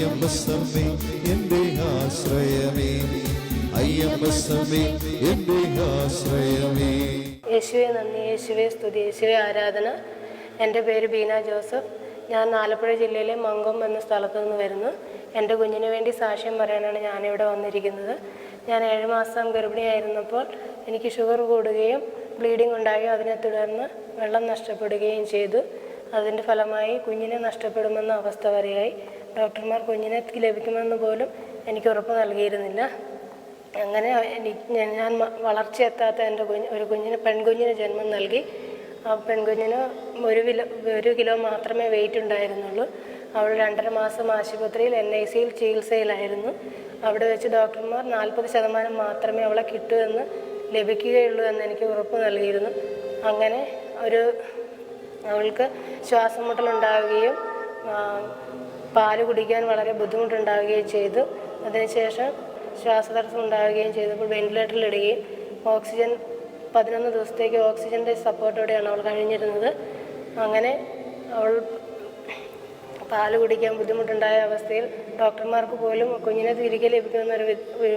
അയ്യമ്മസമ്മേ എന്റെ ആശ്രയമേ. അയ്യമ്മസമ്മേ എന്റെ ആശ്രയമേ. യേശുവെ നന്ദി. യേശുവെ സ്തുതി. യേശുവെ ആരാധന. എന്റെ പേര് ബീന ജോസഫ്. ഞാൻ ആലപ്പുഴ ജില്ലയിലെ മങ്കം എന്ന സ്ഥലത്തു നിന്ന് വരുന്നു. എന്റെ കുഞ്ഞിന് വേണ്ടി സാക്ഷ്യം പറയാനാണ് ഞാനിവിടെ വന്നിരിക്കുന്നത്. ഞാൻ ഏഴ് മാസം ഗർഭിണിയായിരുന്നപ്പോൾ എനിക്ക് ഷുഗർ കൂടുകയും ബ്ലീഡിംഗ് ഉണ്ടാകുകയും അതിനെ തുടർന്ന് വെള്ളം നഷ്ടപ്പെടുകയും ചെയ്തു. അതിന്റെ ഫലമായി കുഞ്ഞിനെ നഷ്ടപ്പെടുമെന്ന അവസ്ഥ വരെയായി. ഡോക്ടർമാർ കുഞ്ഞിനെ ലഭിക്കുമെന്ന് പോലും എനിക്ക് ഉറപ്പ് നൽകിയിരുന്നില്ല. അങ്ങനെ എനിക്ക് ഞാൻ- വളർച്ചയെത്താത്ത എന്റെ കുഞ്ഞ് ഒരു കുഞ്ഞിന് പെൺകുഞ്ഞിന് ജന്മം നൽകി. ആ പെൺകുഞ്ഞിന് ഒരു കിലോ ഒരു കിലോ മാത്രമേ വെയിറ്റ് ഉണ്ടായിരുന്നുള്ളൂ. അവൾ രണ്ടര മാസം ആശുപത്രിയിൽ എൻ ഐ സിയിൽ ചികിത്സയിലായിരുന്നു. അവിടെ വെച്ച് ഡോക്ടർമാർ നാൽപ്പത് ശതമാനം മാത്രമേ അവളെ കിട്ടൂ എന്ന് ലഭിക്കുകയുള്ളൂ എന്ന് എനിക്ക് ഉറപ്പ് നൽകിയിരുന്നു. അങ്ങനെ ഒരു അവൾക്ക് ശ്വാസം മുട്ടലുണ്ടാവുകയും പാൽ കുടിക്കാൻ വളരെ ബുദ്ധിമുട്ടുണ്ടാവുകയും ചെയ്തു. അതിനുശേഷം ശ്വാസതടസ്സം ഉണ്ടാവുകയും ചെയ്തപ്പോൾ വെന്റിലേറ്ററിൽ ഇടുകയും ഓക്സിജൻ പതിനൊന്ന് ദിവസത്തേക്ക് ഓക്സിജന്റെ സപ്പോർട്ടോടെയാണ് അവൾ കഴിഞ്ഞിരുന്നത്. അങ്ങനെ അവൾ പാൽ കുടിക്കാൻ ബുദ്ധിമുട്ടുണ്ടായ അവസ്ഥയിൽ ഡോക്ടർമാർക്ക് പോലും കുഞ്ഞിനെ തിരികെ ലഭിക്കുമെന്നൊരു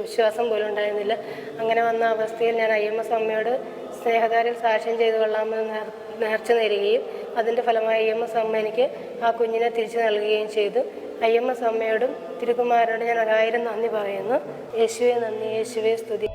വിശ്വാസം പോലും ഉണ്ടായിരുന്നില്ല. അങ്ങനെ വന്ന അവസ്ഥയിൽ ഞാൻ ഐ എം എസ് സാക്ഷ്യം ചെയ്തു കൊള്ളാമെന്ന് നേർ നേർച്ച നേരുകയും അതിന്റെ ഫലമായി ഐ എം എസ് അമ്മ എനിക്ക് ആ കുഞ്ഞിനെ തിരിച്ചു നൽകുകയും ചെയ്തു. ഐ എം എസ് അമ്മയോടും തിരുക്കുമാരോടും ഞാൻ ഒരായിരം നന്ദി പറയുന്നു. യേശുവെ നന്ദി യേശുവെ സ്തുതി.